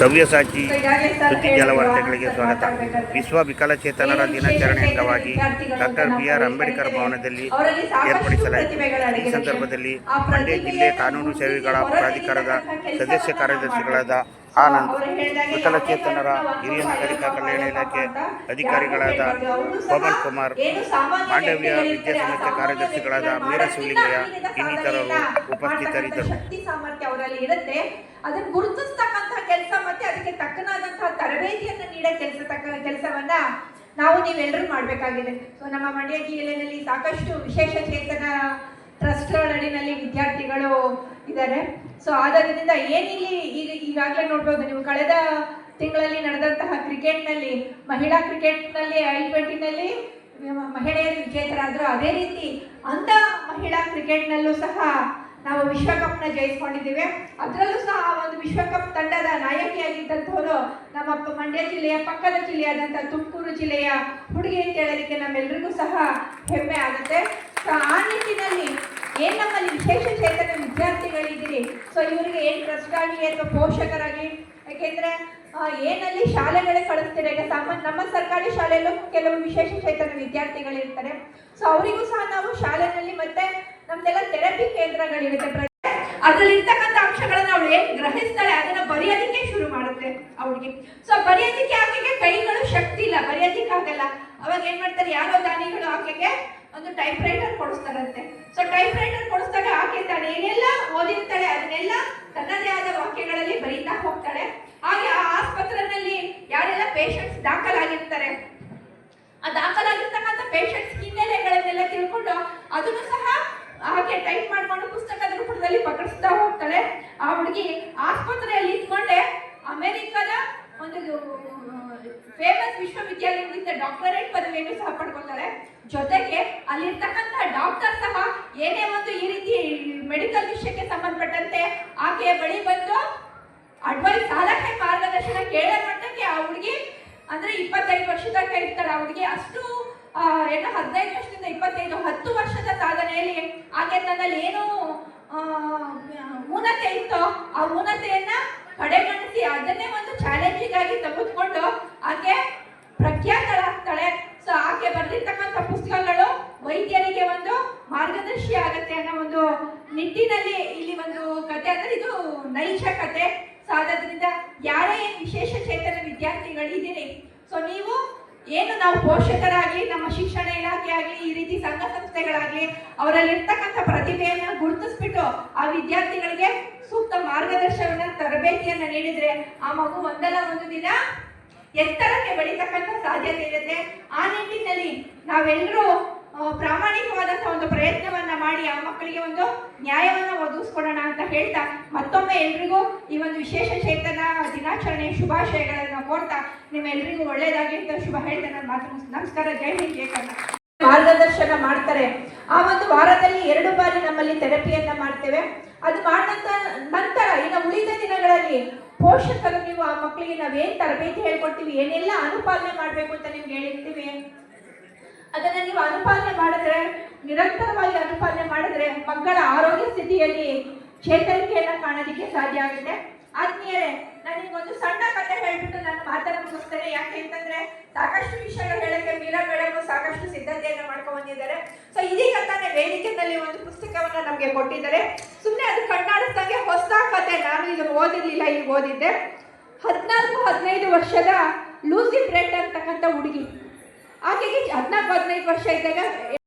ಸವ್ಯಸಾಚಿ ಸುದ್ದಿ ಜಲವಾರ್ತೆಗಳಿಗೆ ಸ್ವಾಗತ. ವಿಶ್ವ ವಿಕಲಚೇತನರ ದಿನಾಚರಣೆ ಅಂಗವಾಗಿ ಡಾಕ್ಟರ್ ಬಿ ಆರ್ ಅಂಬೇಡ್ಕರ್ ಭವನದಲ್ಲಿ ಏರ್ಪಡಿಸಲಾಯಿತು. ಈ ಸಂದರ್ಭದಲ್ಲಿ ಮಂಡ್ಯ ಜಿಲ್ಲೆ ಕಾನೂನು ಸೇವೆಗಳ ಪ್ರಾಧಿಕಾರದ ಸದಸ್ಯ ಕಾರ್ಯದರ್ಶಿಗಳಾದ ಆನಂದ್ ವಿಕಲಚೇತನರ ಹಿರಿಯ ನಾಗರಿಕ ಕಲ್ಯಾಣ ಇಲಾಖೆ ಅಧಿಕಾರಿಗಳಾದ ಪವನ್ ಕುಮಾರ್ ಮಾಂಡವ್ಯ ವಿದ್ಯಾಸಂಸ್ಥೆ ಕಾರ್ಯದರ್ಶಿಗಳಾದ ಮೀರಾ ಶಿವಲಿಂಗಯ್ಯ ಇನ್ನಿತರರು ಉಪಸ್ಥಿತರಿದ್ದರು. ಅವರಲ್ಲಿ ಇರುತ್ತೆ. ಅದನ್ನ ಗುರುತಿಸ್ತಕ್ಕಂಥ ಕೆಲಸ ಮತ್ತೆ ಅದಕ್ಕೆ ತಕ್ಕನಾದಂತಹ ತರಬೇತಿಯನ್ನು ನೀಡೋ ಕೆಲಸ, ತಕ್ಕ ಕೆಲಸವನ್ನ ನಾವು ನೀವೆಲ್ಲರೂ ಮಾಡಬೇಕಾಗಿದೆ. ಸೊ ನಮ್ಮ ಮಂಡ್ಯ ಜಿಲ್ಲೆಯಲ್ಲಿ ಸಾಕಷ್ಟು ವಿಶೇಷ ಚೇತನ ಟ್ರಸ್ಟ್ ಅಡಿನಲ್ಲಿ ವಿದ್ಯಾರ್ಥಿಗಳು ಇದ್ದಾರೆ. ಸೊ ಆದ್ದರಿಂದ ಏನಿಲ್ಲಿ ಈಗ ಈಗಾಗಲೇ ನೋಡ್ಬೋದು, ನೀವು ಕಳೆದ ತಿಂಗಳಲ್ಲಿ ನಡೆದಂತಹ ಕ್ರಿಕೆಟ್ನಲ್ಲಿ, ಮಹಿಳಾ ಕ್ರಿಕೆಟ್ನಲ್ಲಿ, ಐ ಟ್ವೆಂಟಿನಲ್ಲಿ ಮಹಿಳೆಯರು ವಿಜೇತರಾದರು. ಅದೇ ರೀತಿ ಅಂಧ ಮಹಿಳಾ ಕ್ರಿಕೆಟ್ನಲ್ಲೂ ಸಹ ನಾವು ವಿಶ್ವಕಪ್ನ ಜಯಿಸ್ಕೊಂಡಿದ್ದೇವೆ. ಅದರಲ್ಲೂ ಸಹ ಒಂದು ವಿಶ್ವಕಪ್ ತಂಡದ ನಾಯಕಿಯಾಗಿದ್ದಂಥವರು ನಮ್ಮ ಮಂಡ್ಯ ಜಿಲ್ಲೆಯ, ಪಕ್ಕದ ಜಿಲ್ಲೆಯಾದಂಥ ತುಮಕೂರು ಜಿಲ್ಲೆಯ ಹುಡುಗಿ ಅಂತ ಹೇಳೋದಕ್ಕೆ ನಮ್ಮೆಲ್ಲರಿಗೂ ಸಹ ಹೆಮ್ಮೆ ಆಗುತ್ತೆ. ಸೊ ಆ ನಿಟ್ಟಿನಲ್ಲಿ ಏನು ನಮ್ಮಲ್ಲಿ ವಿಶೇಷ ಚೇತನ ವಿದ್ಯಾರ್ಥಿಗಳಿದ್ದೀರಿ? ಸೊ ಇವರಿಗೆ ಏನು ಟ್ರಸ್ಟ್ ಆಗಿ ಅಥವಾ ಪೋಷಕರಾಗಿ? ಯಾಕೆಂದರೆ ಏನಲ್ಲಿ ಶಾಲೆಗಳೇ ಕಳಿಸ್ತಾರೆ. ಈಗ ಸಾಮಾನ್ಯ ನಮ್ಮ ಸರ್ಕಾರಿ ಶಾಲೆಯಲ್ಲೂ ಕೆಲವು ವಿಶೇಷ ಚೇತನ ವಿದ್ಯಾರ್ಥಿಗಳಿರ್ತಾರೆ. ಸೊ ಅವರಿಗೂ ಸಹ ನಮ್ದೆಲ್ಲ ಥೆರಪಿ ಕೇಂದ್ರಗಳಿರುತ್ತೆ ಅದ್ರಲ್ಲಿ ಇರ್ತಕ್ಕಂಥ ಅಂಶಗಳನ್ನ ಅವಳು ಏನ್ ಗ್ರಹಿಸ್ತಾಳೆ, ಅದನ್ನ ಬರೆಯೋದಕ್ಕೆ ಶುರು ಮಾಡುತ್ತೆ ಅವಳಿಗೆ. ಸೊ ಬರೆಯೋದಕ್ಕೆ ಆಕೆಗೆ ಕೈಗಳು ಶಕ್ತಿ ಇಲ್ಲ, ಬರೆಯೋದಿಕ್ಕೆ ಆಗಲ್ಲ. ಅವಾಗ ಏನ್ ಮಾಡ್ತಾರೆ, ಯಾರೋ ದಾನಿಗಳು ಆಕೆಗೆ ಒಂದು ಟೈಪ್ ರೈಟರ್ ಕೊಡಿಸ್ತಾರಂತೆ. ಸೊ ಟೈಪ್ ರೈಟರ್ ಕೊಡಿಸ್ದಾಗ ಆಕೆ ತಾನೆ ಏನೆಲ್ಲ ಓದಿರ್ತಾಳೆ, ಅದನ್ನೆಲ್ಲ ತನ್ನದೇ ಆದ ವಾಕ್ಯಗಳಲ್ಲಿ ಬರೀತಾ ಹೋಗ್ತಾಳೆ. ಹಾಗೆ ಆ ಆಸ್ಪತ್ರೆಯಲ್ಲಿ ಯಾರೆಲ್ಲ ಪೇಷಂಟ್ಸ್ ದಾಖಲಾಗಿರ್ತಾರೆ, ಆ ದಾಖಲಾಗಿರ್ತಕ್ಕಂಥ ಪೇಷಂಟ್ಸ್ ಹಿನ್ನೆಲೆಗಳನ್ನೆಲ್ಲ ತಿಳ್ಕೊಂಡು ಅದನ್ನು ಸಹ ಹಾಗೆ ಟೈಪ್ ಮಾಡ್ಕೊಂಡು ಪುಸ್ತಕದ ರೂಪದಲ್ಲಿ ಪಕಡಿಸ್ತಾ ಹೋಗ್ತಾಳೆ. ಆ ಹುಡುಗಿ ಆಸ್ಪತ್ರೆಯಲ್ಲಿ ಇಟ್ಕೊಂಡೆ ಅಮೆರಿಕದ ಒಂದು ಫೇಮಸ್ ವಿಶ್ವವಿದ್ಯಾಲಯದಿಂದ ಡಾಕ್ಟರೇಟ್ ಪದವಿಯನ್ನು ಸಹ ಪಡ್ಕೊತಾರೆ ಜೊತೆಗೆ ಅಲ್ಲಿರ್ತಕ್ಕಂಥ ಡಾಕ್ಟರ್ ಸಹ ಏನೇ ಒಂದು ಈ ರೀತಿ ಮೆಡಿಕಲ್ ವಿಷಯಕ್ಕೆ ಸಂಬಂಧಪಟ್ಟಂತೆ ಆಕೆಯ ಬಳಿ ಬಂದು ಅಡ್ವೈಸ್ ಸಲಹೆ ಮಾರ್ಗದರ್ಶನ ಕೇಳೋ ಮಟ್ಟಕ್ಕೆ ಆ ಹುಡುಗಿ ಅಂದ್ರೆ ಇಪ್ಪತ್ತೈದು ವರ್ಷದ ಇರ್ತಾಳೆ. ಆ ಹುಡುಗಿ ಅಷ್ಟು ಏನೋ ಹದಿನೈದು ವರ್ಷದಿಂದ ಇಪ್ಪತ್ತೈದು, ಹತ್ತು ವರ್ಷದ ಸಾಧನೆಯಲ್ಲಿ ಆಕೆ ತನ್ನಲ್ಲಿ ಏನು ಊನತೆ ಇತ್ತೋ ಆ ಊನತೆಯನ್ನ ಕಡೆಗಣಿಸಿ ಅದನ್ನೇ ಒಂದು ಚಾಲೆಂಜಿಂಗ್ ಆಗಿ ತೆಗೆದುಕೊಂಡು ಆಕೆ ಪ್ರಖ್ಯಾತಳಾಗ್ತಾಳೆ ಸೊ ಆಕೆ ಬರೆದಿರ್ತಕ್ಕಂಥ ಪುಸ್ತಕಗಳು ವೈದ್ಯರಿಗೆ ಒಂದು ಮಾರ್ಗದರ್ಶಿ ಆಗತ್ತೆ ಅನ್ನೋ ಒಂದು ನಿಟ್ಟಿನಲ್ಲಿ ಇಲ್ಲಿ ಒಂದು ಕತೆ ಅಂದ್ರೆ ಇದು ನೈಜ ಕತೆ. ಸೊ ಆದ್ರಿಂದ ಯಾರೇ ವಿಶೇಷ ಚೇತನ ವಿದ್ಯಾರ್ಥಿಗಳಿದ್ದೀರಿ, ಸೊ ನೀವು ಏನು ನಾವು ಪೋಷಕರಾಗಿ ನಮ್ಮ ಶಿಕ್ಷಣ ಇಲಾಖೆ ಆಗಲಿ, ಈ ರೀತಿ ಸಂಘ ಸಂಸ್ಥೆಗಳಾಗಲಿ ಅವರಲ್ಲಿ ಇರ್ತಕ್ಕಂಥ ಪ್ರತಿಭೆಯನ್ನ ಗುರುತಿಸ್ಬಿಟ್ಟು ಆ ವಿದ್ಯಾರ್ಥಿಗಳಿಗೆ ಸೂಕ್ತ ಮಾರ್ಗದರ್ಶನ ತರಬೇತಿಯನ್ನು ನೀಡಿದ್ರೆ ಆ ಮಗು ಒಂದಲ್ಲ ಒಂದು ದಿನ ಎತ್ತರಕ್ಕೆ ಬೆಳೀತಕ್ಕಂಥ ಸಾಧ್ಯತೆ ಇರುತ್ತೆ. ಆ ನಿಟ್ಟಿನಲ್ಲಿ ನಾವೆಲ್ಲರೂ ಆ, ಪ್ರಾಮಾಣಿಕವಾದಂಥ ಒಂದು ಪ್ರಯತ್ನವನ್ನ ಮಾಡಿ ಆ ಮಕ್ಕಳಿಗೆ ಒಂದು ನ್ಯಾಯವನ್ನ ಒದಗಿಸ್ಕೊಡೋಣ ಅಂತ ಹೇಳ್ತಾ ಮತ್ತೊಮ್ಮೆ ಎಲ್ರಿಗೂ ಈ ಒಂದು ವಿಶೇಷ ಚೇತನ ದಿನಾಚರಣೆ ಶುಭಾಶಯಗಳನ್ನು ಕೋರ್ತಾ ನಿಮ್ಮೆಲ್ರಿಗೂ ಒಳ್ಳೇದಾಗಿ ಅಂತ ಶುಭ ಹೇಳ್ತಾ ನನ್ನ ಮಾತು ನಮಸ್ಕಾರ ಜೈ ಹಿಂದ್ ಮಾರ್ಗದರ್ಶನ ಮಾಡ್ತಾರೆ. ಆ ಒಂದು ವಾರದಲ್ಲಿ ಎರಡು ಬಾರಿ ನಮ್ಮಲ್ಲಿ ಥೆರಪಿಯನ್ನ ಮಾಡ್ತೇವೆ. ಅದು ಮಾಡಿದಂತ ನಂತರ ಇನ್ನು ಉಳಿದ ದಿನಗಳಲ್ಲಿ ಪೋಷಕರು ನೀವು ಆ ಮಕ್ಕಳಿಗೆ ನಾವೇನು ತರಬೇತಿ ಹೇಳ್ಕೊಡ್ತೀವಿ ಏನೆಲ್ಲ ಅನುಪಾಲನೆ ಮಾಡಬೇಕು ಅಂತ ನಿಮ್ಗೆ ಹೇಳಿರ್ತೀವಿ. ಅದನ್ನ ನೀವು ಅನುಪಾಲನೆ ಮಾಡಿದ್ರೆ, ನಿರಂತರವಾಗಿ ಅನುಪಾಲನೆ ಮಾಡಿದ್ರೆ ಮಕ್ಕಳ ಆರೋಗ್ಯ ಸ್ಥಿತಿಯಲ್ಲಿ ಚೇತರಿಕೆಯನ್ನ ಕಾಣೋದಿಕ್ಕೆ ಸಾಧ್ಯ ಆಗುತ್ತೆ. ಆದ್ಮೇಲೆ ನನಗೊಂದು ಸಣ್ಣ ಕಥೆ ಹೇಳ್ಬಿಟ್ಟು ನಾನು ಮಾತನ್ನ ಮುಗಿಸ್ತೇನೆ. ಯಾಕೆ ಅಂತಂದ್ರೆ ಸಾಕಷ್ಟು ವಿಷಯಗಳು ಹೇಳಕ್ಕೆ ಮೀರಾ ಮೇಡಮ್ ಸಾಕಷ್ಟು ಸಿದ್ಧತೆಯನ್ನು ಮಾಡ್ಕೊಂಡು ಬಂದಿದ್ದಾರೆ. ಸೊ ಇದೀಗ ತಾನೇ ವೇದಿಕೆಯಲ್ಲಿ ಒಂದು ಪುಸ್ತಕವನ್ನ ನಮಗೆ ಕೊಟ್ಟಿದ್ದಾರೆ. ಸುಮ್ಮನೆ ಅದು ಕಣ್ಣಾಡಿಸ್ದಂಗೆ ಹೊಸ ಕತೆ. ನಾನು ಇದನ್ನು ಓದಿರ್ಲಿಲ್ಲ, ಈಗ ಓದಿದ್ದೆ. ಹದಿನಾಲ್ಕು, ಹದಿನೈದು ವರ್ಷದ ಲೂಸಿ ಬ್ರೆಡ್ ಅಂತಕ್ಕಂಥ ಹುಡುಗಿ. ಆಕೆಗೆ ಹದಿನಾಲ್ಕು ಹದಿನೈದು ವರ್ಷ ಇದ್ದಾಗ